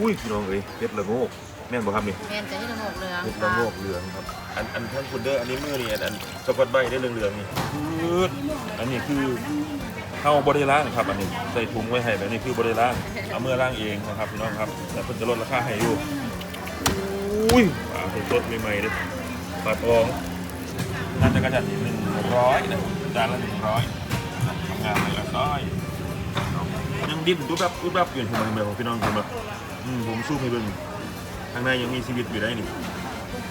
อุ้ยพี่น้องเอ้ยเฮ็ดละโงกแม่นบ่ครับนี่แมนจะให้ระงกเหลืองเฮ็ดละค่ะโงกเหลืองครับ อันอันท่านคุณเด้ออันนี้มือนี่อันอันสะกดใบได้เหลืองๆนี่พืดอันนี้คือเข้าบ่ได้ล้างครับ อันนี้ใส่ถุงไว้ให้แบบนี้คือบ่ได้ล้างเอามือล้างเองนะครับพี่น้องครับแต่เพิ่นจะลดราคาให้อยู่อุ้ยปลาสดๆใหม่ๆเด้อปลาทองน่าจะกระจัดหนึ่งร้อยนะจานละหนึ่งร้อยทำงานเลยละร้อยยังดิ้นดูแบบดูแบบอยู่ที่มันแบบพี่น้องผมแบบ อืมผมสู้ให้เบิ่งข้างในยังมีชีวิตอยู่ได้นี่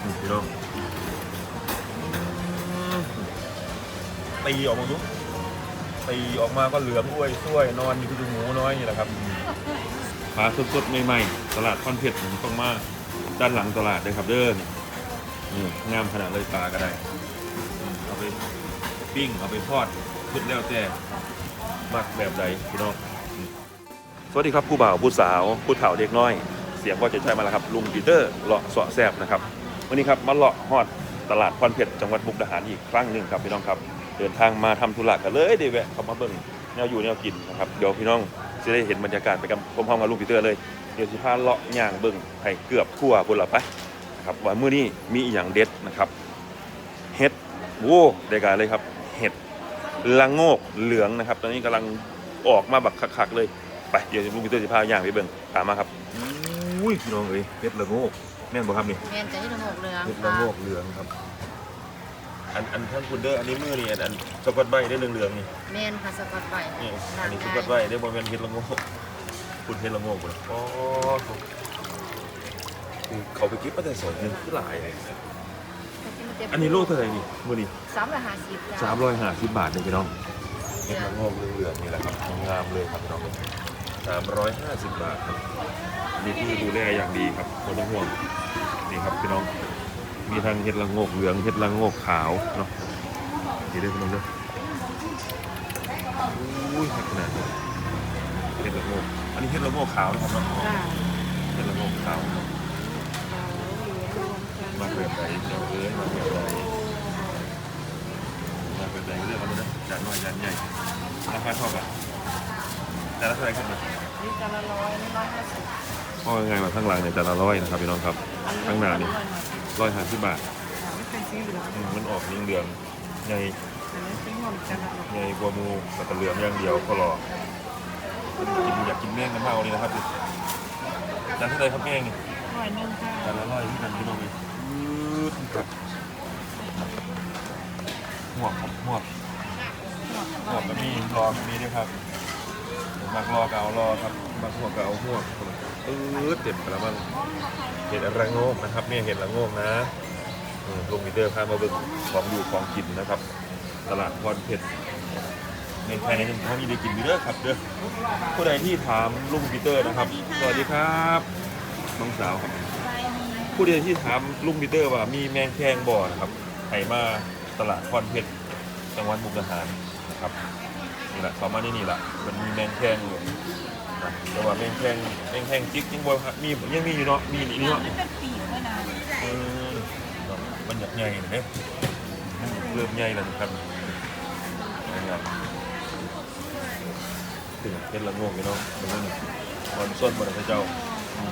อืมพี่น้องตีออกมาดูตีออกมาก็เหลืองอ้วยซ้วยนอนอยู่ที่หมูน้อยนี่แหละครับปลาสดๆใหม่ๆตลาดคอนเพชรต้องมาด้านหลังตลาดเลยครับเด้อนี่นี่งามขนาดเลยปลาก็ได้อืมเอาไปปิ้งเอาไปทอดสุดแล้วแต่มักแบบใดพี่น้องอืมส วัสดีครับผู้บ่าวผู้สาวผู้เฒ่าเด็กน้อย เสียงก็จะใช่มาแล้วครับลุงปีเตอร์เลาะเสาะแซบนะครับวันนี้ครับมาเลาะฮอดตลาดคอนเพชรจังหวัดมุกดาหารอีกครั้งหนึ่งครับพี่น้องครับเดินทางมาทำธุระกันเลยเดี๋ยวแวะเข้ามาเบิ่งแนวอยู่แนวกินนะครับเดี๋ยวพี่น้องจะได้เห็นบรรยากาศไปกับพร้อมๆกับลุงปีเตอร์เลยเดี๋ยวสิพาเลาะย่างเบิ่งให้เกือบทั่วพุ่นละไปนะครับว่ามื้อนี้มีอีหยังเด็ดนะครับเห็ดโว้ได้การเลยครับเห็ดละโงกเหลืองนะครับ ตอนนี้กำลังออกมาแบบคักๆเลย ไปเดี๋ยวลุงปีเตอร์จะพาย่างไปเบิ่งตามมาครับอุ้ยพี่น้องเอ้ยเฮ็ดละโงกแม่นบ่ครับนี่แมนจะให้ระงกเหลืองเฮ็ดละค่ะโงกเหลืองครับ อันอันท่านคุณเด้ออันนี้มือนี่อันอันสะกดใบได้เหลืองๆนี่แมนค่ะสะกดไปนี่หนัอันงนี้สะได้กดใบได้บ่แม่นเฮ็ดละโงกคุณเฮ็ดละโงกบ่อ๋อคือเขาไปเก็บมาแต่สองเงินคือหลายเลยอันนี้โลเท่าไหร่นี่มื้อนี้สามร้อยห้าสิบจ้ะ350บาทเลยพี่น้องเฮ็ดละโงกเหลืองๆนี่แหละครับงามเลยครับพี่น้อง 350 บาทครับนี่คือดูแลอย่างดีครับบ่ต้องห่วงนี่ครับพี่น้องมีทั้งเห็ดละโงกเหลืองเห็ดละโงกขาวเนาะนี่ด้วยพี่น้องเด้ออุ้ยขนาดนี้เห็ดละโงกอันนี้เห็ดละโงกขาวนะครับเนาะจ้ะเห็ดละโงกขาวมาแบบไหนเดี๋ยวเอ้ยมาแบบไหนมาแบบไหนเลือกเอาเลยนะจานน้อยจานใหญ่ราคาเท่ากัน จานละเท่าไหร่ครับเนี่ยนี่จานละร้อยนี่ร้อยห้าสิบพ่อยังไงมาข้างหลังเนี่ยจานละร้อยนะครับพี่น้องครับข้างหน้านี่ร้อยห้าสิบบาทไม่เป็นสีเหลืองอืมมันออกเหลืองๆใหญ่แต่ไม่สีม่วงจานละร้อยใหญ่กว่าหมูแต่ก็เหลืองอย่างเดียวก็รอกินอยากกินแม่งกันมากวันนี้นะครับจานเท่าไหรครับแม่งนี่ร้อยหนึ่งค่ะจานละร้อยที่กันพี่น้องนี่ครับหมวกครับหมวกหมวกก็มีรอก็มีด้วยครับ มักรอเก่ารอครับมักหัวเก่าหัวเออเต็มกระมังเห็ดระโงกนะครับเนี่ยเห็ดระโงกนะลงมิเตอร์พามาเบิ่งของอยู่ของกินนะครับ ตลาดพรเพชรในภายในหนึ่งเขามีได้กินอยู่เด้อครับเด้อผู้ใดที่ถามลุงปีเตอร์นะครับ สวัสดีครับน้องสาวครับผู้ใดที่ถามลุงปีเตอร์ว่ามีแมงแคงบ่อนะครับไห่มาตลาดพรเพชรจังหวัดมุกดาหารนะครับ นี่แหละเขามาที่นี่แหละมันมีแมงแคงอยู่นะแต่ว่าแมงแคงแมงแคงจิ๊กยังบ่มียังมีอยู่เนาะมีนี่เนาะเป็นปีกด้วยนะเออเนาะมันอยากใหญ่เลยมันเริ่มใหญ่แล้วนะครับนะครับถึงเป็นละโงกอยู่เนาะตรงนี้มันส้นมันพระเจ้าอืม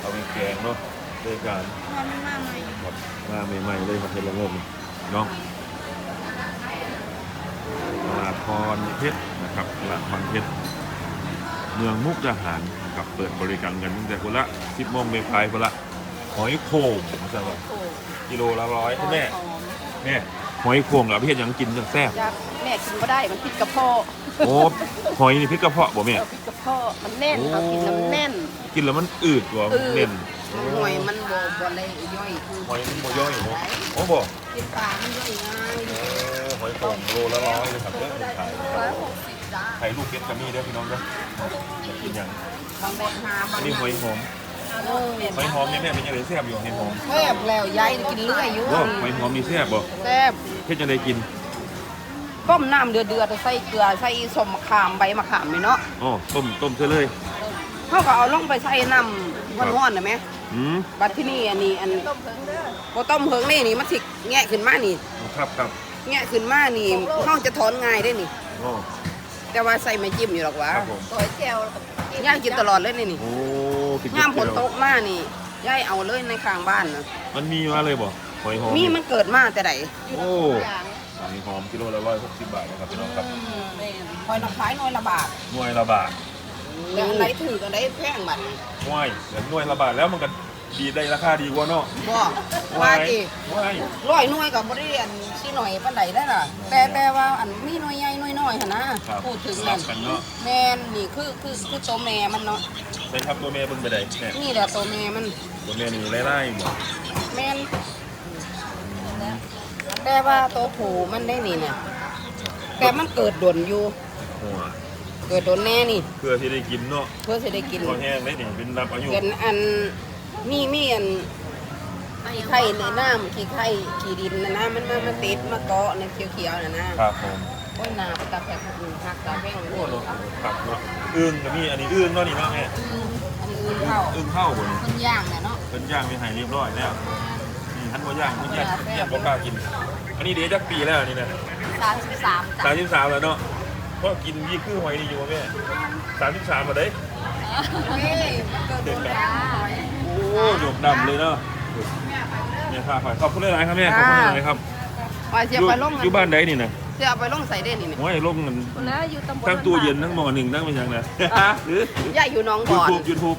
เอาไปแกงเนาะด้วยการมันไม่มาไหมแบบมาใหม่ๆเลยมาเป็นละโงกนี่เนาะต ลาดพรเพชรนะครับตลาดพรเพชรเมืองมุกดาหารนะครับเปิดบริการกันตั้งแต่คนละ10โมงไปปลายคนละหอยโข่งผมจะว่าโอ้กิโลละร้อยคุณแม่หอมแม่หอยโข่งกับพี่เฮ็ดหยังกินจังแซ่บอยากแม่กินก็ได้มันพิษกระเพาะโอ้หอยนี่พริกกระเพาะบ่แม่เออพิษกระเพาะมันแน่นเขากินแล้วมันแน่น กินแล้วมันอืดกว่าอืดเน่นหน่วยมันบ่บ่เลยย่อยคือหอยมันบ่ย่อยเนาะโอ้บ่กินปลามันย่อยง่ายเออหอยโข่งโลละร้อยเลยครับเด้อคนขายร้อยหกสิบจ้าไข่ลูกเพชรก็มีเด้อพี่น้องเด้ออยากกินหยังบางแบงหาบาอังนนี้หอยหอมเออหอยหอมนี่แม่เป็นยังไงแซ่บอยู่หอยหอมแซ่บแล้วยายกินเรื่อยอยู่โอ้หอยหอมนี่แซ่บบ่แซ่บเฮ็ดจังได๋กินต้มน้ำเดือดเดือดใส่เกลือใส่สมมะขามใบมะขามนี่เนาะอ๋อต้มต้มซะเลยเขาก็เอาลงไปใส่น้ำร้อนๆนะแม่อืมบัดที่นี่อันนี้อันพอต้มเพิงนี่นี่มันสิแงะขึ้นมานี่ ครับครับ แงะขึ้นมานี่เขาจะถอนง่ายได้นี่อ๋อแต่ว่าใส่ไม่จิ้มอยู่หรอกวะครับผมซอยแก้วแกย่ายกินตลอดเลยนี่นี่โอ้กินย่ามฝเจีนยวตกมานี่ย่ายเอาเลยในข้างบ้านนะมันมีมาเลยบ่หอยหอมมีมันเกิดมาแต่ไหนโอ้หอยหอมกิโลละร้อยหกสิบบาทนะครับพี่น้องครับคอยละขายหน่วยละบาทหน่วยละบาทแต่อันไหนถือกันได้แพงบัดนี้หน่วยเดี๋ยวหน่วยละบาทแล้วมันก็ ดีได้ราคาดีกว่าเนาะบ่ว่าจีหน่วยร้อยหน่วยกับบริเวณสิหน่อยปานใดได้ล่ะ แต่แต่ว่าอันมีหน่วยใหญ่หน่วยน้อยหั่นนะครับพูดถึงรันั่บนกันเนาะแม่นนี่คือคือคือตัวแม่มันเนาะใช่ครับตัวแม่เบิ่งไปได้แม่นี่แหละตัวแม่มัน ตัวแม่นี่ไล่ๆบ่แม่นแต่ว่าตัวผูมันได้นี่เนี่ยแต่มันเกิดดนอยู่ หัวเกิดดนแน่นี่ เพื่อที่ได้กินเนาะเพื่อจะได้กินพอแห้งได้นี่เป็นนับอายุเกินอัน มีมีอันขี้ไข่ในน้ำขี้ไข่ขี้ดินนะนะมันมันมันติดมาเกาะในเขียวๆน่ะนะครับผมโอ้ยนาไปตาแผลอื่นหักตาแป้งโอ้โอ้โหครับเนาะอึ่งก็มีอันนี้อึ่งเนาะนี่เนาะแม่อันนี้อื่นเข้าอึ่งเข้าบ่นี่คนย่างเนี่ยเนาะเป็นย่างมีไห้เรียบร้อยแล้วนี่ท่านบ่ย่างบ่แยกแยกบ่กล้ากิน อันนี้เดี๋ยวจักปีแล้วนี่นะสามสิบสามสามสิบสามแล้วเนาะก็กินยี่คือหอยนี่อยู่บ่แม่สามสิบสามมาได้เฮ้ยมันเกิดโดนจ้า โอ้ดกดำเลยเนาะเนี่ยค่ะขอบคุณหลายๆครับแม่ขอบคุณหลายๆครับว่าเสียไปลงอยู่บ้านใดนี่นะเสียไปลงใส่ได้นี่นี่โอ้ยลงกันแล้วอยู่ตำบลทั้งตู้เย็นทั้งหม้อหนึ่งทั้งเป็นยังไงหรือย่าอยู่หน้องบยูอนทูบยูทูบ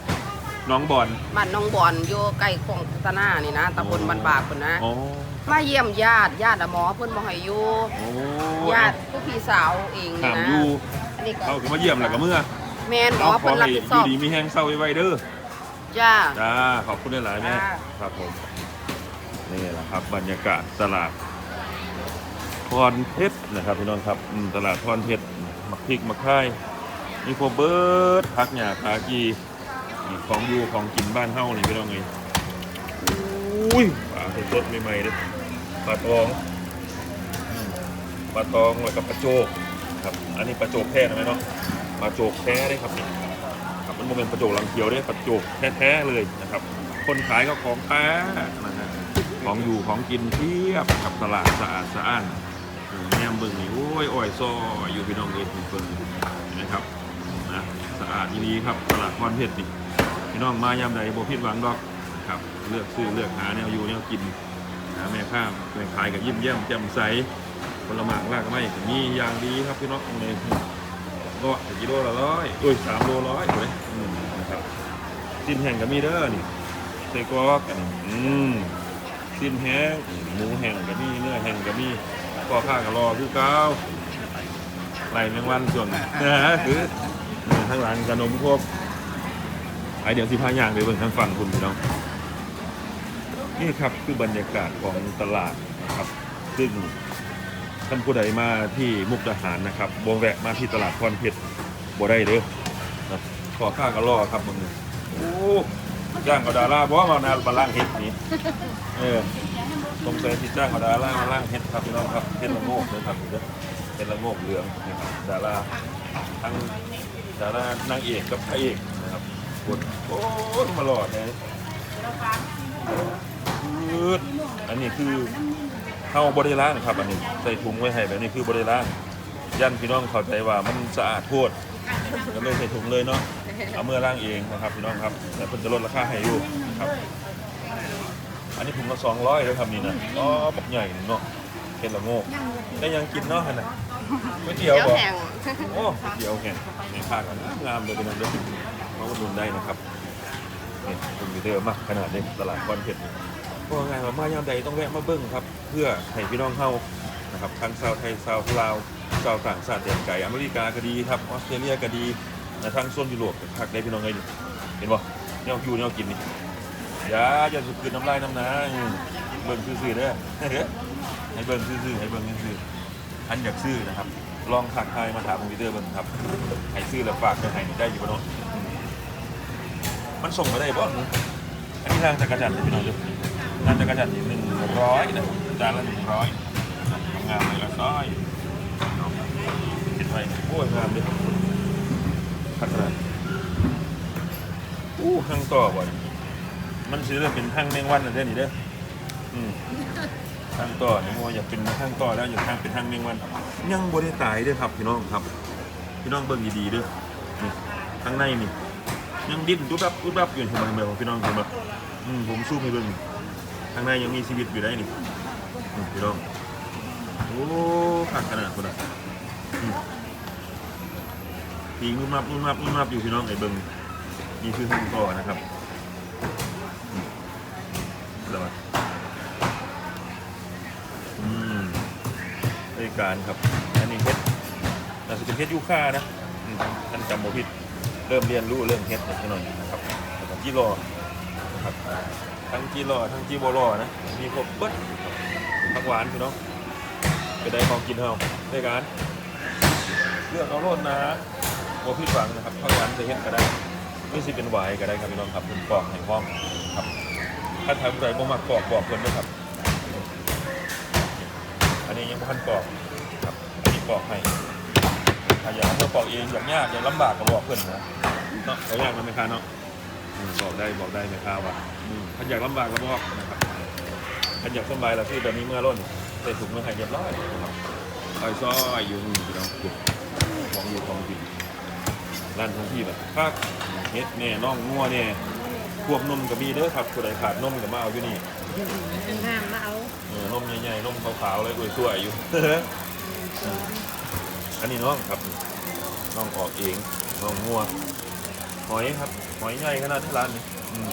น้องบอลบ้านหน้องบอนอยู่ใกล้คลองตะนานี่นะตำบลบ้านบากคนนะอ๋อมาเยี่ยมญาติญาติอะหมอเพิ่นบ่ให้อยู่โอ้ญาติผู้พี่สาวเองถานี่มนะอยู่อันนี้ก็เขาก็มาเยี่ยมแล้วก็เมื่อแม่นหมอเอาขอเพิ่นรับให้ผิดชดีอบดีมีแห้งเศร้าไว้ๆเด้อ จ้า จ้าขอบคุณหลายๆแม่จ้า ครับผมนี่แหละครับ บรรยากาศตลาดพรเพชรนะครับพี่น้องครับอืมตลาดพรเพชรมักพริกมักไข่มีโคเบิร์ดพักหญ้าคากีนี่ของอยู่ของกินบ้านเฮานี่พี่น้องเอ้ยอุ้ยปลาสดๆใหม่ๆเด้อปลาตองอืมปลาตองแล้วกับปลาโจกครับ อันนี้ปลาโจกแท้นะแม่เนาะปลาโจกแท้ได้ครับนี่ ครับมันโมเป็นประโจกลังเคียวด้วยประโจกแท้ๆเลยนะครับ คนขายก็ของแท้นะฮะของอยู่ของกินเทียบกับตลาดสะอาดสะอ้านเออแนมเบิ่งนี่โอ้ยอ้อยซอยอยู่พี่น้องเอ้ยเพิ่นเห็นไหมครับนะสะอาดดีๆครับตลาดพรเพชรนี่พี่น้องมายามใดบ่ผิดหวังดอกนะครับเลือกซื้อเลือกหาแนวอยู่แนวกินหาแม่ค้ามแม่ขายกับยิ้มแย้มแจ่มใสผลไม้รากไม้มีอย่างดีครับพี่น้องเลย ก็กิโลละร้อยอุ้ยสามโลร้อยเลยอืมนะครับสิ้นแห้งก็มีเด้อนี่ใส่กรอกอันนี้อืมสิ้นแห้งหมูแห้งก็มีเนื้อแห้งก็มีก็ข้าก็รอคือเก้าไหลแมงวันส่วนนะฮะคือเนี่ยข้างหลังขนมครบไอเดี๋ยวสิพาย่างไปเบิ่งทางฝั่งคุณพี่น้องนี่ครับคือบรรยากาศของตลาดนะครับซึ่ง ท่านผู้ใดมาที่มุกดาหารนะครับบวแวะมาที่ตลาดพรเพชรบ่ได้เด้อนะขอข้าก็รอครับมึงโอ้จ้างกับดาราบ่มานามาล่างเฮ็ดนี่เออสงสัยที่จ้างกับดารามาล่างเฮ็ดครับพี่น้องครับเฮ็ดละโงกเด้อครับเฮ็ดละโงกเหลืองนะครับดาราทั้งดารานางเอกกับพระเอกนะครับกดโอ้มาหลอดเลยอันนี้คือ เข้าบริล้างครับ อันนี้ใส่ถุงไว้ให้แบบนี้คือบริล้างยันพี่น้องเข้าใจว่ามันสะอาดโทษก็เลยใส่ถุงเลยเนาะเอาเมื่อล้างเองนะครับพี่น้องครับแต่เพิ่นจะลดราคาให้อยู่ครับ อันนี้ถุงละสองร้อยเลยครับนี่นะอ๋อบักใหญ่เนาะเห็ดละโง่ได้ยังกินเนาะฮะนะก๋วยเตี๋ยวเดี๋ยวบ่แห้งโอ้ก๋วยเตี๋ยวแห้งในภาคกันงามเลยพี่น้องเด้อมาอุดหนุนได้นะครับนี่คอมพิวเตอร์มากขนาดนี้ตลาดก้อนเพช พราะว่าไงว่ามายามใดต้องแวะมาเบิ้งครับ เพื่อให้พี่น้องเฮานะครับทั้งชาวไทยชาวลาวชาวต่างชาติแดนไกลอเมริกาก็ดีครับออสเตรเลียก็ดีนะทั้งโซนยุโรปก็พักได้พี่น้องไงเห็นบ่แนวอยู่แนวกินนี่อย่าอย่าสุดคืนน้ำลายน้ำนาเบิ่งซื่อๆเด้อให้เบิ่งซื่อๆให้เบิ่งซื่อๆอันอยากซื้อนะครับ ลองทักทายมาถามคอมพิวเตอร์เบิ่งครับให้ซื้อแล้วฝากไปให้ได้อยู่บ่เนาะมันส่งมาได้บ่อันนี้ทางจักรจันทร์พี่น้องเด้อ งาจักระจันทร์หนึ่งร้อยนะจานละหนึ่งร้อยงานเลยละร้อยเห็นไหมโอ้ยงามเลยพักอะไรอู้ห้างต่อบ่อยมันซื้อเลยเป็นห้างแมงวันอะไรนี่เด้ออืมห้างต่อนี่ว่าอยากเป็นห้างต่อแล้วอยากห้างเป็นห้างแมงวันยังบ่ได้ตายด้อครับพี่น้องครับ พี่น้องเบิ่งดีๆเด้อนี่ข้างในนี่ยังดิ้นดุบดับดุบดับอยู่เห็นไมเห็นไมของพี่น้องเห็นไหมอืมผมสู้ให้เบิ่ง ข้างในยังมีชีวิตอยู่ได้นี่อืมพี่น้องโอ้ขาดขนาดคนละอืมปีงุ่มนับงุ่มนับงุ่มนับอยู่พี่น้องไอ้เบิ่งนี่คือห้องก่อนะครับอืมแล้วอืมบริการครับ อันนี้เฮ็ดน่าจะเป็นเฮ็ดยูค่านะอืมท่านจำโมผิดเริ่มเรียนรู้เรื่องเฮ็ดนิดหน่อยนะครับแล้วก็จีรอนะครับ ทั้งจีรอทั้งจีโบรอนะ มีครบเบิดผักหวานพี่น้องไปได้ของกินเฮาได้การเลือกเอาโลดนะโบผิดหวังนะครับผักหวานจะเฮ็ดก็ได้ไม่สิเป็นหวายก็ได้ครับพี่น้องครับเป็นปอกแห่งห้องครับถ้าทำใจบ่มักปอกบอกเพิ่นด้วยครับ อันนี้ยังบ่ทันปอกครับอันนี้ปอกให้ถ้าอยากให้เราปอกเองอย่างยากอย่างลำบากก็บอกเพื่อนนะเนาะเขาอยากนไหมคะเนาะอืม บอกได้บอกได้ไหมคะว่าอืมถ้าอยากลำบากก็บอกนะครับถ้าอยากสบายเราคือแบบนี้เมื่อร่นใส่ถุงเมื่อไหร่เรียบร้อยนะครับซอยซ้อยอยู่นี่พี่น้องจุดของอยู่ของกินร้านของพี่แบบภาคเฮ็ดแน่น้องงัวแน่พวกนมก็มีเด้อครับผู้ใดขาดนมก็มาเอาอยู่นี่งามมาเอาเออนมใหญ่ๆนมขาวๆเลยสวยๆอยู่อันนี้น้องครับน้องออกเองน้องงัว หอยครับ หอยใหญ่ขนาดที่ร้านนี้อืม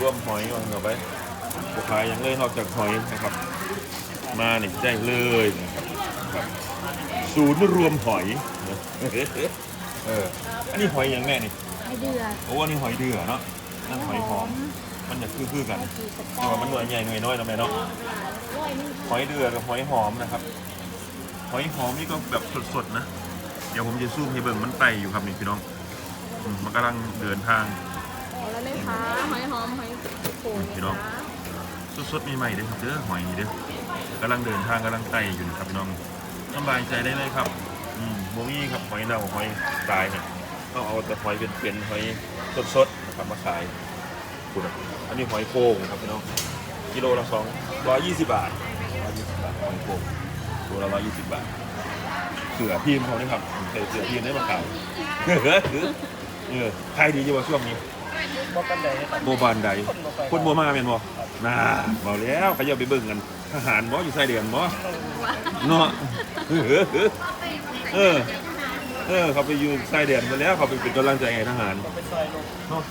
รวมหอยมาเอาไปผู้ขายยังเลยนอกจากหอยนะครับ มานี่ได้เลยนะครับครับศูนย์รวมหอยนะเอออันนี้หอยอย่างแม่นี่ให้เดือดโอ้อันนี้หอยเดือเนาะนั่นหอยหอม มันจะคือๆกันแต่ว่ามันหน่วยใหญ่หน่วยน้อยนะแม่เนาะร้อยหนึงหอยเดือกับหอยหอมนะครับ หอยหอมนี่ก็แบบสดๆนะ เดี๋ยวผมจะซูมให้เบิ่งมันไตอยู่ครับนี่พี่น้อง อืมมันกำลังเดินทางเอาแล้วเลยค่ะหอยหอมหอยโขงพี่น้องสดๆใหม่ๆเด้อครับเด้อหอยนี่เด้อกำลังเดินทางกำลังไตอยู่นะครับพี่น้องสบายใจได้เลยครับอืมโมมี่ครับหอยเน่าหอยตายเนี่ยต้องเอาแต่หอยเป็นๆหอยสดๆนะครับมาขายคุณอะอันนี้หอยโข่งครับพี่น้องกิโลละสองร้อยยี่สิบบาทร้อยยี่สิบบาทหอยโข่งตัวละร้อยยี่สิบบาทเสือพิมพ์เขาเนี่ยครับใส่เสือพิมพ์ได้มาขายเออขายดีอยู่ว่าช่วงนี้บ่ปันใดครับโบบานใดคนโบมาเป็นบ่น่าเบาแล้วเขาจะไปเบิ่งกันทหารบ่อยู่ไส้เดือนบ่เนาะเออเออเออเขาไปอยู่ไส้เดือนมาแล้วเขาไปเป็นกำลังใจให้ทหารไปซอยลงเนาะ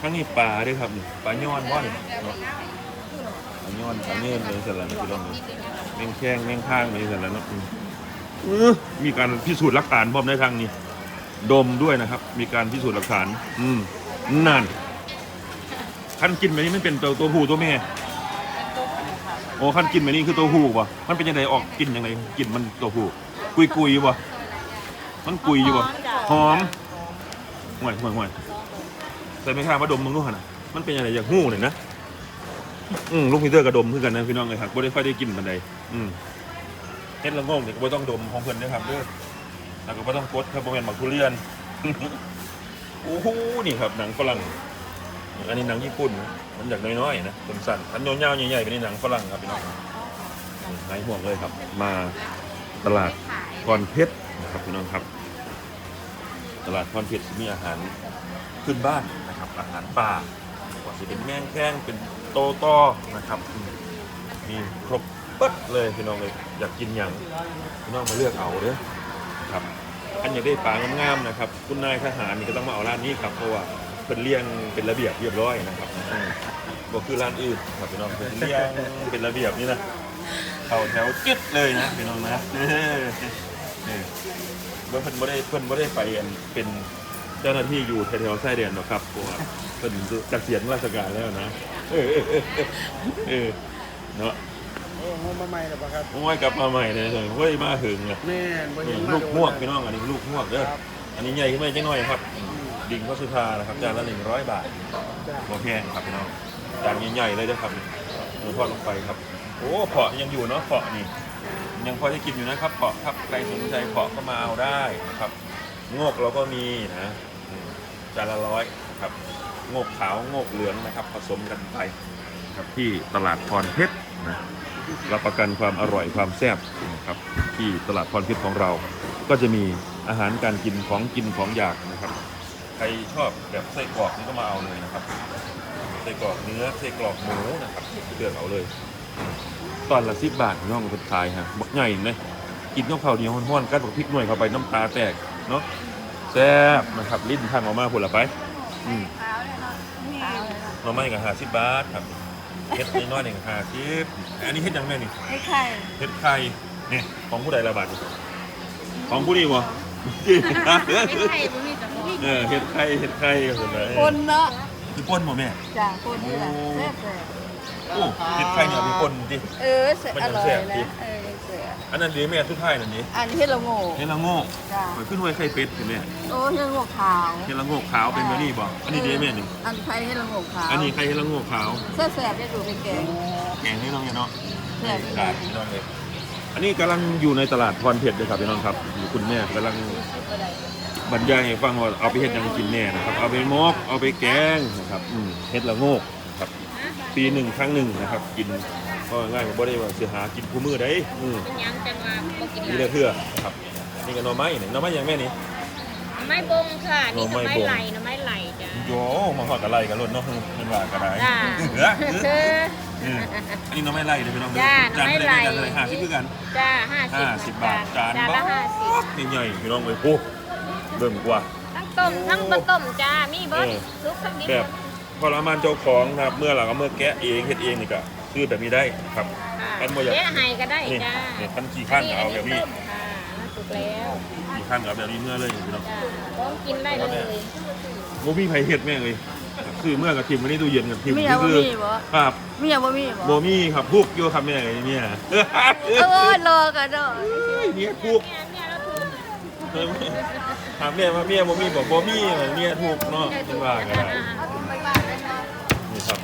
ทั้งนี้ปลาด้วยครับนี่ปลาย้อนบ่นี่เนาะปลาย้อนปลาเงินเลยสลันพี่น้องแมงแข้งแมงข้างเลยสลันเนาะอืมอื้อมีการพิสูจน์หลักฐานพร้อมในทางนี้ ดมด้วยนะครับ มีการพิสูจน์หลักฐาน อืมนั่นขั้นกินแบบนี้มันเป็นตัวตัวผู้ตัวแม่โอ้ขั้นกินแบบนี้คือตัวผู้ป่ะมันเป็นยังไงออกกินยังไงกินมันตัวผู้กุยกุยๆป่ะมันกุยอยู่ป่ะหอมห่วยห่วยห่วยใส่ไม่ข้ามาดมมึงดูหันน่ะมันเป็นยังไงอยากหู้หน่อยนะอืมลูกพีเตอร์กระดมคือกันนะพี่น้องเลยครับบ่ได้ค่อยได้กินบันไดอืมเฮ็ดละโงงเนี่ยก็บ่ต้องดมของเพิ่นนะครับเด้อ แล้วก็บ่ต้องกดครับบ่แม่นบักทุเรียนโอ้โหนี่ครับหนังฝรั่ง อันนี้หนังญี่ปุ่น มันอยากน้อยๆนะสั้นๆอันยาวๆใหญ่ๆก็นหนังฝรั่งครับพี่น้องหายห่วงเลยครับ มาตลาดพรเพชรนะครับพี่น้องครับ ตลาดพรเพชรมีอาหารขึ้นบ้านนะครับ อาหารป่าว่าจะเป็นแมงแข้งเป็นโตโต้นะครับมีครบปั๊ดเลยพี่น้องเลยอยากกินอย่างพี่น้องมาเลือกเอาเด้อ ครับอันอยากได้ปลางามๆนะครับคุณนายทหารนี่ก็ต้องมาเอาร้านนี้ครับเพราะว่าเพิ่นเลี้ยงเป็นระเบียบเรียบร้อยนะครับอืมบ่คือร้านอื่นครับพี่น้องเพิ่นเลี้ยงเป็นระเบียบนี่นะเข้าแถวจึ๊ดเลยนะพี่น้องนะเออเออเพิ่นบ่ได้เพิ่อนบ่ได้ไปอันเป็นเจ้าหน้าที่อยู่แถวๆไส้เดือนหรอกครับเพราะว่าเพิ่นเกษียณราชการแล้วนะเออเออเออเนาะ โอ้โหมาใหม่แล้วปะครับโอ้ยกลับมาใหม่เลยเฮ้ยมาถึงเลยแม่นบ่เห็นมาลูกโดนหวกพี่น้องอันนี้ลูกหวกเด้อครับ อันนี้ใหญ่ขึ้นมาจังหน่อยครับ ดิ่งพระสุธานะครับจานละหนึ่งร้อยบาทจ้ะโอเคครับพี่น้องจานใหญ่ๆเลยเด้อครับเออทอดลงไปครับ โอ้เผาะยังอยู่เนาะเผาะนี่ ยังพอจะกินอยู่นะครับเผาะครับใครสนใจเผาะก็มาเอาได้นะครับงอกเราก็มีนะอืมจานละร้อยครับงอกขาวงอกเหลืองนะครับ ผสมกันไป ครับที่ตลาดพรเพชรนะ รับประกันความอร่อยความแซ่บนะครับที่ตลาดพรเพชรของเรา ก็จะมีอาหารการกินของกินของอยากนะครับ ใครชอบแบบไส้กรอกนี่ก็มาเอาเลยนะครับไส้กรอกเนื้อไส้กรอกหมูนะครับเลือกเอาเลย ตอนละสิบบาทน้องเป็นขายฮะบักใหญ่เลยกินข้าวข้าวเดียวห้อนๆกัดบักพริกหน่วยเข้าไปน้ำตาแตกเนาะแซ่บนะครับลิ้นทางออกมาผลละไปอืมขาวเลยเนาะขาวเลยเนาะหน่อไม้กับห้าสิบบาทครับ เฮ็ดน้อยๆหนึ่งห้าสิบอันนี้เฮ็ดยังแม่นี่ไอ้ไข่เฮ็ดไข่เนี่ยของผู้ใดละบาทนี่ของผู้นี้บ่ไม่ไข่บ่มีแต่บ่มีเออเฮ็ดไข่เฮ็ดไข่คนไหนคนเนาะคือป่นบ่แม่ จ้ะคนนี่แหละแซ่บเลยโอ้เฮ็ดไข่เนี่ยเอาไปป่นดิเออแซ่บมันอยังร่อยแซ่บดินะเออยังแซ่บ อันนั้นดีแม่ทุกไข่นั่นนี่อันที่เราโง่เฮ็ดละโง่จ้ะไปขึ้นไว้ไข่เป็ดเห็นไหมโอ้ที่เราโง่ขาวเฮ็ดละโง่ขาวเป็นแบบนี้บ่อันนี้ดีแม่นี่อันไข่ที่เราโง่ขาวอันนี้ไข่เฮ็ดละโง่ขาวแซ่บแซ่บได้ดูเป็นแกงแกงให้น้องเนี่ยเนาะแซ่บได้พี่น้องเลยอันนี้กำลังอยู่ในตลาดพรเพชรเลยครับพี่น้องครับคุณแม่กำลังบรรยายให้ฟังว่าเอาไปเฮ็ดหยังกินแน่นะครับ เอาไปมอกเอาไปแกงนะครับอืมเฮ็ดละโงกครับ ปีหนึ่งครั้งหนึ่งนะครับ กิน ก็ง่ายๆบ่ได้ว่าสิหากินคู่มือได้อืมเป็นหยังจังว่าบ่กินนี่หเลลายยเพื่อครับนี่ก็หน่อไม้นี่หน่อไม้อย่างแม่นี่ หน่อไม้บงค่ะนี่หหน่น่ออไม้ไม้บงไหลหน่อไม้ไหลจ้ะโยมาฮอดกับไรกันล้นเนาะเป็นว่าก็ได้จ้าเออเอคือออันนี้หน่อไม้ไล่เด้อพี่น้องเด้อจ้าจานหน่อไม้เท่าไล่ไหร่กันเลย50คือกันจ้าห้าสิบ50บาทจานจานบ่ละห้าสิบใหญ่ๆพี่น้องเอ้ยโอ้เบิ่งกว่า ทั้งต้มทั้งบะต้มจ้ามีเบิดเออ ซุปทั้งดิบแบบทรมานเจ้าของนะครับเมื่อเราก็เมื่อแกะเองเฮ็ดเองนี่ก็ คือแบบนี้ได้ครับค่ะอันบ่อยากเอ๊ะให้ก็ได้นี่จ้านี่ขั้นขี้ขั้นเอาแบบนี้ต้มค่ะสุกแล้วขี้ขั้นเอาแบบนี้เมื่อเลยพี่น้องจ้าพร้อมกินได้เลยบ่มีไผเฮ็ดแม่งเลยคือเมื่อกับทิมไว้ในตู้เย็นกับทิมมีอะบ่คือมีบ่ครับมีอะบ่มีบ่บ่มีครับพุกอยู่ครับแม่ไอ้เนี่ยเออรอกันเนาะเนี่ยพุกเนี่ยเนี่ยเราถูกเออถามแม่ว่าเมียบ่มีบอกบ่มีเมียถูกเนาะเป็นว่าก็ได้นี่ครับ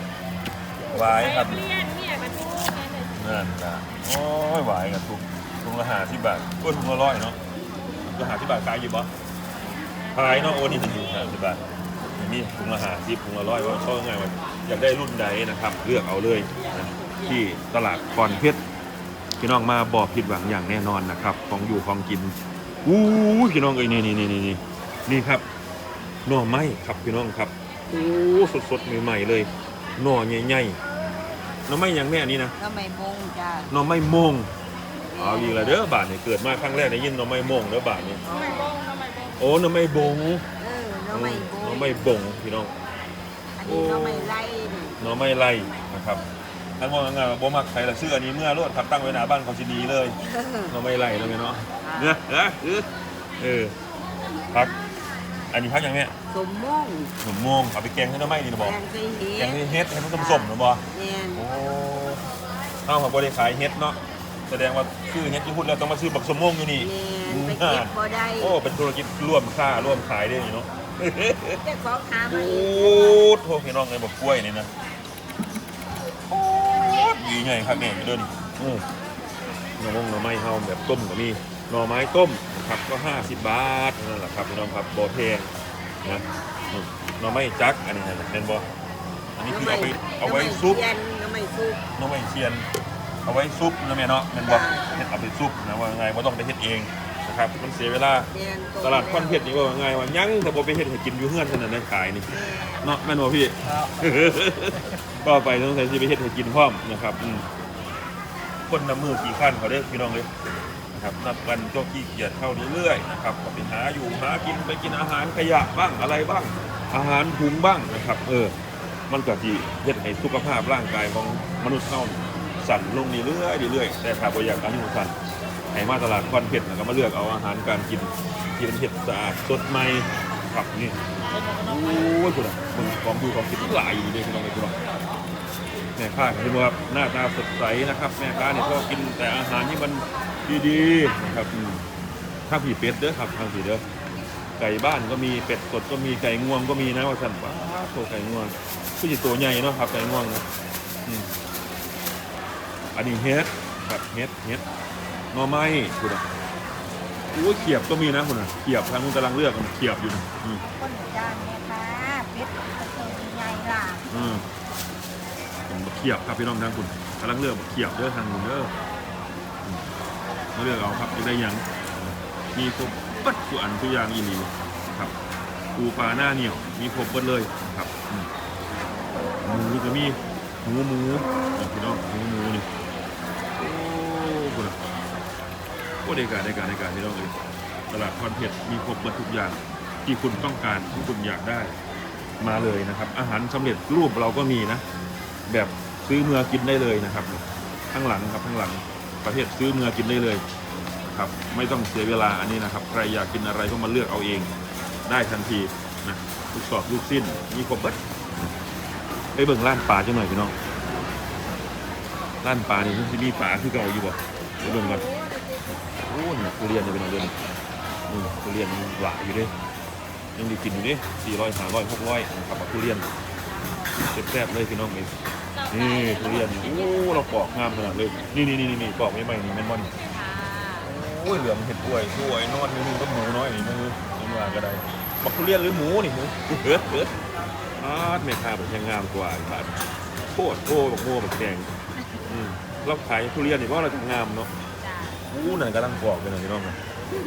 หวายครับ นั่นนะโอ้ยหวายกับทุกถุงละหาสิบบาทโอ้ยถุงละร้อยเนาะถุงละหาสิบบาทขายอยู่บ่ขายเนาะโอ้นี่ถึงห้าสิบบาทนี่ถุงละหาสิบถุงละร้อยว่าชอบง่ายว่าอยากได้รุ่นใดนะครับ เลือกเอาเลยนะที่ตลาดพรเพชรพี่น้องมาบอกผิดหวังอย่างแน่นอนนะครับ ของอยู่ของกินอู้พี่น้องเอ้ยนี่นี่นี่นี่นี่ครับหน่อไม้ครับพี่น้องครับโอ้สดสดๆใหม่ๆเลยหน่อใหญ่ๆ หน่อไม้อย่างแม่นี่นะก็ไม่บงจ้าหน่อไม้โมงเอาอีกแล้วเด้อบาทเนี่ยเกิดมาครั้งแรกได้ยินหน่อไม้โมงเด้อบาทเนี่ยโอ้หน่อไม้บงเออเราไม่บหน่องไม้บงพี่น้อง อันนี้เราไม่ไล่นี่หน่อไม้ไล่นะครับท่านมองงานว่าบ่มักใครละซื้ออันนี้เมื่อรถครับตั้งไว้หน้าบ้านเขาสิดีเลยหน่อไม้ไล่แล้วไงเนาะเออเออเออเออพัก อันนี้พักอย่างเนี้ยสมม่งหนุ่มโมงเอาไปแกงให้หน่อไม้นี่นะแกบอกงไก่เฮ็แกงดให้เฮ็ดให้มันสมๆนะบอแม่นโอ้เอ้าเขาบ่ได้ขายเฮ็ดเนาะแสดงว่าซื้อเฮ็ดที่พูดแล้วต้องมาซื้อบักสมโมงอยู่นี่ แม่นไปเก็บบ่ได้โอ้เป็นธุรกิจร่วมค่าร่วมขายได้นี่เนาะ เจ้าของหามาโอ้เองโทษพี่น้องเลยบอกกล้วยนี่นะโอ้ดีไงครับเนี่ยเดินอืมหน่อมงหน่อไม้เฮาแบบต้มก็มีหน่อไม้ต้มนะ ครับก็ 50 บาทนั่นแหละครับพี่น้องครับบ่แพงนะอืมหน่อไม้จักอันนี้นะเป็นบ่อันนี้คือเอาไปเอาไว้ซุปเย็นก็ไม่ซุปหน่อไม้เชียน เอาไว้ซุปนะแม่เนาะแม่นบ่เฮ็ดเอาไปซุปนะว่าไงบ่ต้องไปเฮ็ดเองนะครับมันเสียเวลาแม่นตลาดคอนเพชรนี่ว่าไงว่ายังแต่บ่ไปเฮ็ดให้กินอยู่เฮือนเท่านั้นได้ขายนี่เนาะแม่นบ่พี่ก็ไปต้องใช้สิไปเฮ็ดให้กินพร้อมนะครับอืมคนนำมือกี่ขั้นเขาได้อพี่น้องเลย นะครับนับวันก็ขี้เกียจเข้าเรื่อยๆนะครับก็ไปหาอยู่หากินไปกินอาหารขยะบ้างอะไรบ้าง อาหารถุงบ้างนะครับ เออ มันก็ที่เฮ็ดให้สุขภาพร่างกายของมนุษย์เฮาสั่นลงเรื่อยๆเรื่อยๆแต่ถ้าบ่อยากการที่มันสั่นให้มาตลาดคอนเพชรแล้วก็มาเลือกเอาอาหารการกินที่มันเฮ็ดสะอาดสดใหม่ครับนี่โอ้ยคุณมันของดูของกินหลายอยู่เลยคุณลองไปดูลองแม่ค้าคือว่าหน้าตาสดใสนะครับ แม่ค้าเนี่ยก็กินแต่อาหารที่มัน ดีๆนะครับอืมข้าวผีเป็ดเด้อครับข้าวผีเด้อไก่บ้านก็มีเป็ดสดก็มีไก่งวงก็มีนะว่าสั่นป้าโตไก่งวงผู้จิตตัวใหญ่เนาะครับไก่งวงนะอืมอันนี้เฮ็ดครับเฮ็ดเฮ็ดหน่อไม้คุณอะโอ้ยเขียบก็มีนะคุณอะเขียบทางนู้นกำลังเลือกกันเขียบอยู่นะอืมคนจานแม่ค้าเป็ดกระเทียมใหญ่ล่ะอืมผมบักเขียบครับพี่น้องทางคุณกำลังเลือกบักเขียบเด้อทางคุณเด้ออืม มาเลือกเอาครับจะได้ยังมีครบปัดทุกอันทุกอย่างอีนีครับปูปลาหน้าเหนียวมีครบหมดเลยครับหมูก็มีหมูหมูพี่น้องหมูหมูนี่โอ้บุญโอ้ได้การได้การได้การพี่น้องเลยตลาดคอนเพชรมีครบหมดทุกอย่างที่คุณต้องการที่คุณอยากได้มาเลยนะครับ อาหารสำเร็จรูปเราก็มีนะ แบบซื้อเมื่อกินได้เลยนะครับ ข้างหลังครับข้างหลัง ประเภทซื้อเมือกินได้เลยครับไม่ต้องเสียเวลาอันนี้นะครับ ใครอยากกินอะไรก็มาเลือกเอาเองได้ทันทีนะลูกสอบลูกสิ้นมีครบเบิดไปเบิ่งร้านปลาจังหน่อยพี่น้องร้านปลานี่มันจะมีปลาคือเก่าอยู่บ่ไปเบิ่งก่อนโอ้ยทุเรียนเนี่ยเป็นอะไรเนี่ยนี่ทุเรียนหวานอยู่ด้ยังดีกินอยู่ด้สี่ร้อยสามร้อยหกร้อยนะครับทุเรียนแซ่บๆเลยพี่น้องเอง นี่ทุเรียนนี่โอ้เราปอกงามขนาดเลยนี่นี่นี่นี่ปอกไม่ใหม่นี่แม่นบ่นี่โอ้ยเหลืองเห็ดกล้วยกล้วยนอนนิดนึงก็หมูน้อยนี่มือนี่มาก็ได้บักทุเรียนหรือหมูนี่หมูเฮ้ยเฮ้ยอาดแม่ค้าแบบยังงามกว่าอีกครับโคตรโอ้บักโม่บักแดงอืมเราขายทุเรียนนี่เพราะเราจะงามเนาะอู้นั่นกำลังกรอกเลยนะพี่น้องนะอื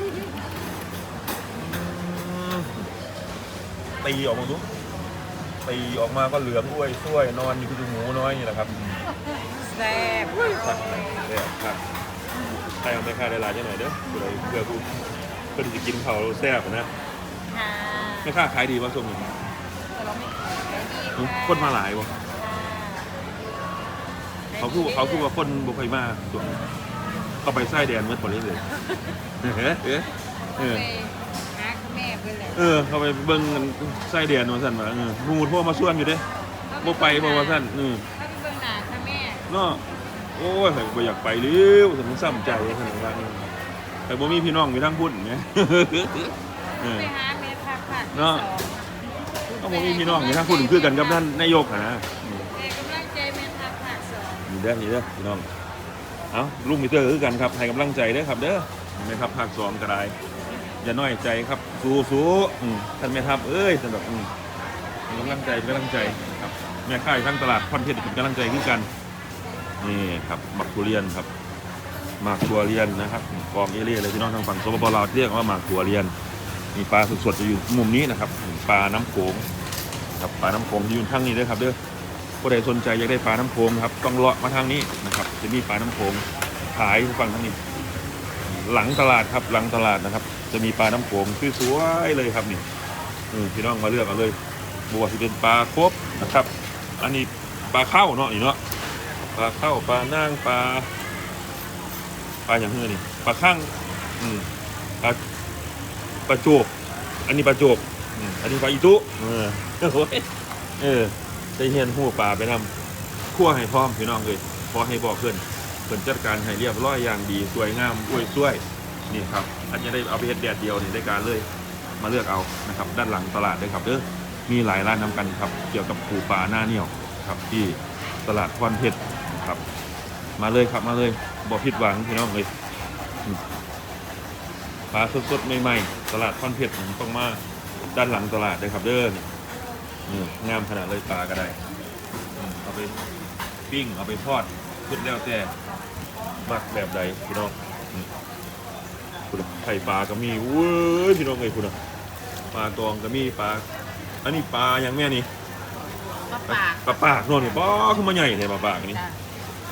มตีออกมาดู ตีออกมาก็เหลืองอ้วยซ้วยนอนอยู่ที่หมูน้อยนี่แหละครับแซ่บครับเดี๋ยวครับใครเอาไม่ค่าได้หลายจังหน่อยเด้อเพื่อเพื่อกูเพื่อที่จะกินเขาวแซ่บนะค่ะไม่ค่าขายดีป่ะช่วงนี้คนมาหลายวะเขาคือเขาคือว่าคนบุคอยมาส่วนเขาไปไส้แดนเมื่อผลนี้เลยเออเออเออหาแม่ไป เลยเออ เขาไปเบิ้งไส้แดนมาสั่นมาเออหมูทั่วมาส่วนอยู่เด้บ่ไปบ่ว่าสั่นเออถ้าไปเบิ่งหน้าค่ะแม่เนาะโอ้ยข่อยบ่อยากไปเร็วฉันซ้ำใจขนาดว่าเออแต่บ่มีพี่น้องอยู่ทั้งพุ่นไงเออไปหาแม่พักผ่านเนาะต้องบ่มีพี่น้องอยู่ทั้งพุ่นคือกันกับท่านนายกอะนะอืมแม่กำลังใจแม่พักผ่านสองนี่เด้อนี่เด้อพี่น้องเอาลุงมิเตอร์คือกันครับให้กำลังใจเด้อครับเด้อแม่ทัพภาคสองก็ได้ อย่าน้อยใจครับ สู้สู้ท่านแม่ทัพเอ้ยสำหรับอืมให้กำลังใจเป็นกำลังใจครับ แม่ค่ายทั้งตลาดคอนเทนต์เป็นกำลังใจคือกันนี่ครับหมักทุเรียนครับหมากทัวเรียนนะครับกองเอเล่เลยพี่น้องทางฝั่งสปปลาวเรียกว่าหมากทัวเรียน มีปลาสดๆจะอยู่มุมนี้นะครับปลาน้ำโขงครับปลาน้ำโขงที่อยู่ข้างนี้เด้อครับเด้อผู้ใดสนใจอยากได้ปลาน้ำโขงนะครับต้องเลาะมาทางนี้นะครับจะมีปลาน้ำโขงขายฝั่งทางนี้ หลังตลาดครับหลังตลาดนะครับ จะมีปลาน้ำโขงคือสวยๆเลยครับนี่พี่น้องมาเลือกเอาเลยบัวที่เป็นปลาครบนะครับ อันนี้ปลาเข้าเนาะนี่เนาะปลาเข้าปลานั่งปลาปลาอย่างเงี้ยนี่ปลาข้างอืมปลาปลาโจกอันนี้ปลาโจกอันนี้ปลาอีตุเออโอ้ยเออได้เห็นหัวปลาไปนำคั่วให้พร้อมพี่น้องเลยพอให้บอกเพื่อน เพื่นจัดการให้เรียบร้อยอย่างดีสวยงามอวยสวยนี่ครับอันจะได้เอาไปเฮ็ดแดดเดียวนี่ได้การเลยมาเลือกเอานะครับ ด้านหลังตลาดด้วยครับเด้อมีหลายร้านนำกันครับ เกี่ยวกับปูปลาหน้าเหนียวครับที่ตลาดพรเพชรครับ มาเลยครับมาเลยบอกผิดหวังพี่น้องเลยปลาสดๆใหม่ๆตลาดพรเพชรต้องมาด้านหลังตลาดด้วยครับ เด้อนี่งามขนาดเลยปลาก็ได้เอาไปปิ้งเอาไปทอดพุดแล้วแต่ มักแบบใดพี่น้องอืมคุณไข่ปลาก็มีเว้ยพี่น้องเลยคุณอะปลาตองก็มีปลาอันนี้ปลาอย่างแม่นี่ปลาปากปลาปากเนอนนี่ปลาขึ้นมาใหญ่เลยปลาปากนี่จ้า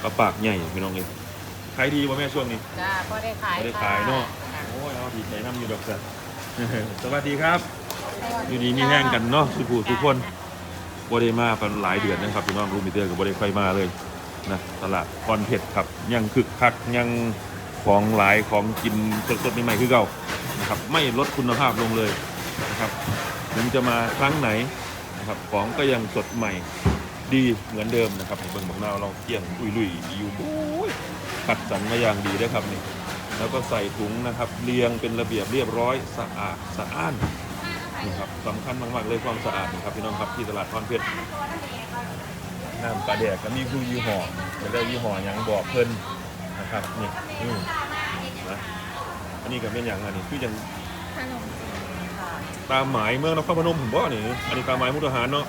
ปลาปากใหญ่พี่น้องเลยขายดีป่ะแม่ช่วงนี้จ้าพอได้ขายไม่ได้ขายเนาะโอ้ยเอาดีใจน้ำอยู่ดอกสัตว์สวัสดีครับอยู่ดีมีแห้งกันเนาะทุกผู้ทุกคนบริมาเป็นหลายเดือนนะครับพี่น้องรูมิเตอร์กับบริไฟมาเลย นะตลาดคอนเผ็ดครับยังคึกคักยังของหลายของกินสดๆใหม่ๆคือเก่านะครับไม่ลดคุณภาพลงเลยนะครับถึงจะมาครั้งไหนนะครับของก็ยังสดใหม่ดีเหมือนเดิมนะครับเบิ่งบักนาวเราเกี่ยงลุยลุยอยู่โอ้ยคัดสรรมาอย่างดีด้วยครับนี่แล้วก็ใส่ถุงนะครับเรียงเป็นระเบียบเรียบร้อยสะอาดสะอ้านนี่ครับสำคัญมากๆเลยความสะอาดนะครับพี่น้องครับที่ตลาดพรเพชร น้ำปลาแดกก็มีคือยี่ห้อจะได้ยี่ห้อหยังบอกเพิ่นนะครับนี่อืมนะอันนี้ก็เป็นอย่างอันนี้คืออย่างขนมตามหมายเมืองนครพนมผมบอกนี่อันนี้ตามหมายมุกดาหารเนาะ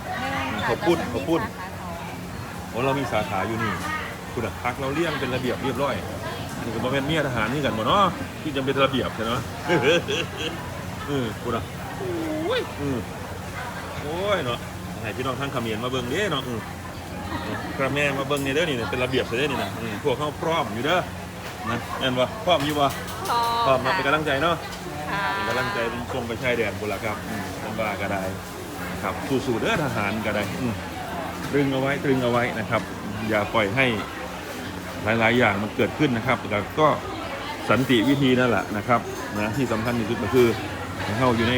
ขอบคุณขอบคุณโอ้เรามีสาขาอยู่นี่ คุณอะพักเราเลี้ยงเป็นระเบียบเรียบร้อยอันนี้ก็บ่แม่นเมียทหารนี่กันบ่เนาะที่จำเป็นระเบียบใช่ไหมเออคุณอะโอ้อุ้ยอืมโอ้ยเนาะให้พี่น้องทั้งเขมิ้นมาเบิ่งเด้เนาะอืม กระแม่มาเบิ่งนี่เด้อนี่เป็นระเบียบเสียเด้อนี่นะอืมพวกเขาพร้อมอยู่เด้อนะเห็นบ่พร้อมอยู่บ่พอพร้อมมาเป็นกำลังใจเนาะค่ะเป็นกำลังใจเป็นทรงไปชายแดนบุนละครับอืมเป็นว่าก็ได้ครับสู้ๆเด้อทหารก็ได้อืมตรึงเอาไว้ตรึงเอาไว้นะครับ อย่าปล่อยให้หลายๆ อย่างมันเกิดขึ้นนะครับแล้วก็สันติวิธีนั่นแหละนะครับนะที่สำคัญที่สุดก็คือให้ เราอยู่ใน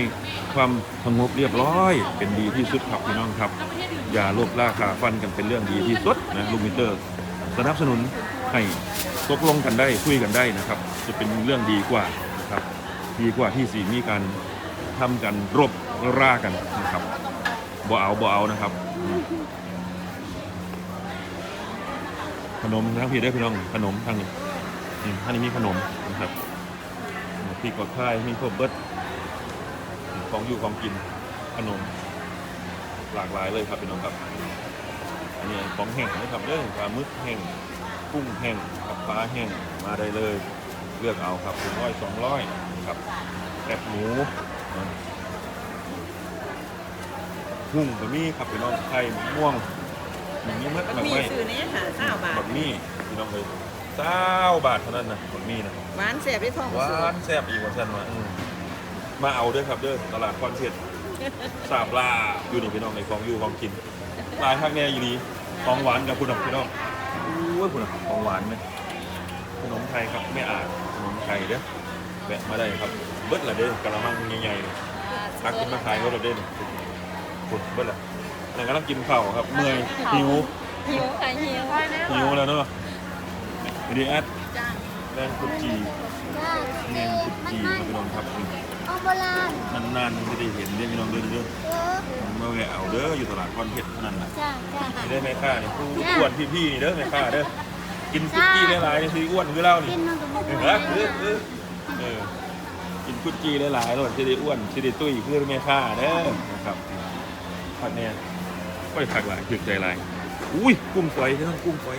ความสงบเรียบร้อย เป็นดีที่สุดครับพี่น้องครับ อย่าลบล่าขาฟันกันเป็นเรื่องดีที่สุดนะลูกมิเตอร์ สนับสนุนให้ตกลงกันได้คุยกันได้นะครับ จะเป็นเรื่องดีกว่านะครับดีกว่าที่สีมีการทำกันรบร่ากันนะครับบ่เอาบ่เอานะครับขนมทั้งพี่ได้พี่น้องขนมทางนี่ท่างนี้มีขนมนะครับพี่กอดค่ายมีครบเบิด ของอยู่ของกินขนมหลากหลายเลยครับพี่น้องครับอันนี้ของแห้งนะครับเรื่องปลาหมึกแห้งกุ้งแห้งกับปลาแห้งมาได้เลย เลือกเอาครับถึงร้อยสองร้อยครับแคบหมูนะหุ้งบะหมี่ครับพี่น้องไข่หมูม่วงอย่างนี้มัดแบบมีไม่ซื้อนี้ค่ะข้าวบาทบะหมี่พี่น้องเลยเก้าบาทเท่านั้นนะบะหมี่นะหวานเสียบได้ท้องหวานแซ่บอีกว่าสั้นมาอื มมาเอาเด้วยครับเด้อตลาดคอนเทนสาบลาอยู่นี่พี่น้องในของอยู่ของกินหลายภาคแน่อยู่ดีของหวานกับคุณน้องพี่น้องอู้ยคุณน้องของหวานไหมขนมไทยครับไม่อ่านขนมไทยเด้อแวะมาได้ครับเบิดละเด้อกระมังใหญ่ๆเลยตักขึ้นมาขายเขาละเด้อคุณเบิดละนั่นกำลังกินข้าวครับเมื่อยหิวหิวค่ะหิวหิวแล้วเนาะดีแอดแรงกุดจีจ้าแรงกุดจีครับพี่น้องครับเอา โบราณนานๆมันจะได้เห็นเด้พี่น้องเด้อเด้อเออมาแวะเอาเด้ออยู่ตลาดคอนเพชรเท่านั้นนะจ้าจ้านี่ได้แม่ค้านี่ผู้อ้วนพี่ๆนี่เด้อแม่ค้าเด้อกินคุกกี้หลายๆนี่สิอ้วนคือเรานี่กินมันกับโบเออราณเออเออเออกินคุกกี้หลายๆแล้วสิได้อ้วนสิได้ตุ้ยคือแม่ค้าเด้อนะครับผักเนี่ยก็ผักหลายถึกใจหลายอุ้ยกุ้งฝอยเด้อกุ้งฝอย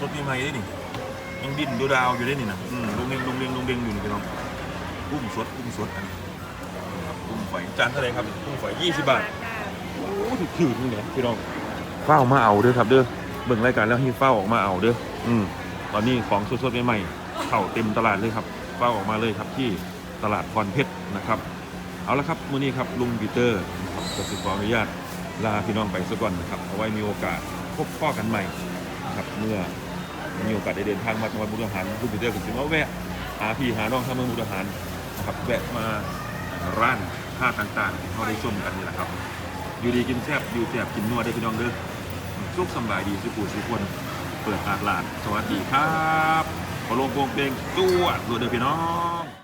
สดๆใหม่ๆเด้อนี่ยังดิ้นดูดาวอยู่เด้อนี่นะอืมลงเด้งลงเด้งลงเด้งอยู่นี่พี่น้อง กุ้งสดกุ้งสดอันนี้ครับกุ้งฝอยจานเท่าไหร่ครับกุ้งฝอย20บาทโอ้ถือถือนี่แหละพี่น้องเฝ้ามาเอาเด้อครับเด้อเบิ่งรายการแล้วให้เฝ้าออกมาเอาเด้ออืมตอนนี้ของสดๆใหม่ๆเข้าเต็มตลาดเลยครับเฝ้าออกมาเลยครับที่ตลาดพรเพชรนะครับ เอาละครับมื้อนี้ครับลุงปีเตอร์นะครับก็สิขออนุญาตลาพี่น้องไปสักก่อนนะครับเอาไว้มีโอกาสพบพ่อกันใหม่นะครับเมื่อมีโอกาสได้เดินทางมาจังหวัดมุกดาหารลุงปีเตอร์ก็สิมาแวะหาพี่หาน้องทางเมืองมุกดาหาร นะครับแวะมาร้านผ้าต่างๆที่เขาได้ชมกันนี่แหละครับ อยู่ดีกินแซ่บอยู่แซ่บกินนัวได้พี่น้องเด้อสุขสบายดีสุขูสุขคนเปิดอาดลาดสวัสดีครับขอลงวงเพลงจวดรวดเด้อพี่น้อง